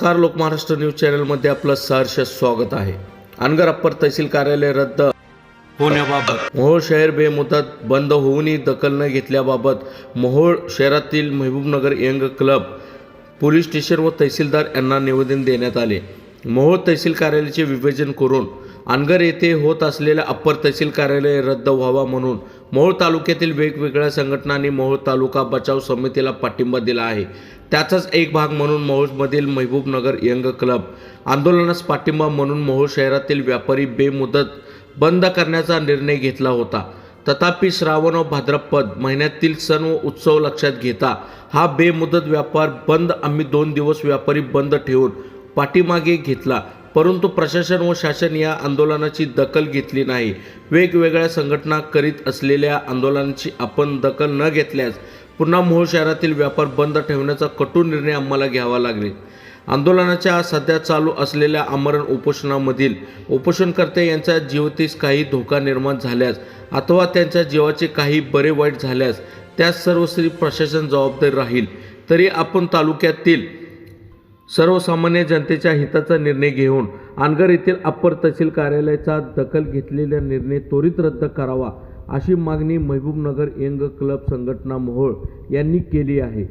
नमस्कार लोकमहाराष्ट्र न्यूज चॅनलमध्ये आपलं सहर्ष स्वागत आहे. अनगर अप्पर तहसील कार्यालय रद्द होण्याबाबत. मोहोळ शहर बेमुदत बंद होऊनही दखल न घेतल्याबाबत मोहोळ शहरातील Mahbubnagar young club police station व तहसीलदार यांना निवेदन देण्यात आले. मोहोळ तहसील कार्यालयाचे विभाजन करून अनगर येथे होत असलेल्या अप्पर तहसील कार्यालय रद्द व्हावा म्हणून मोहोळ तालुक्यातील वेगवेगळ्या संघटनांनी मोहोळ तालुका बचाव समितीला पाठिंबा दिला आहे. त्याचाच एक भाग म्हणून मोहोळमधील महबूबनगर यंग क्लब आंदोलनास पाठिंबा म्हणून मोहोळ शहरातील व्यापारी बेमुदत बंद करण्याचा निर्णय घेतला होता. तथापि श्रावण व भाद्रपद महिन्यातील सण व उत्सव लक्षात घेता हा बेमुदत व्यापार बंद आम्ही दोन दिवस व्यापारी बंद ठेवून पाठीमागे घेतला. परंतु प्रशासन व शासन या आंदोलनाची दखल घेतली नाही. वेगवेगळ्या संघटना करीत असलेल्या आंदोलनाची आपण दखल न घेतल्यास पुन्हा मोहोळ शहरातील व्यापार बंद ठेवण्याचा कटू निर्णय आम्हाला घ्यावा लागेल. आंदोलनाच्या सध्या चालू असलेल्या आमरण उपोषणामधील उपोषणकर्ते यांच्या जीवतीस काही धोका निर्माण झाल्यास अथवा त्यांच्या जीवाचे काही बरे वाईट झाल्यास त्यास सर्वश्री प्रशासन जबाबदार राहील. तरी आपण तालुक्यातील सर्वसामान्य जनतेच्या हिताचा निर्णय घेऊन अनगर येथील अप्पर तहसील कार्यालयाचा दखल घेतलेला निर्णय त्वरित रद्द करावा अशी मागणी महबूबनगर यंग क्लब संघटना मोहोळ यांनी केली आहे.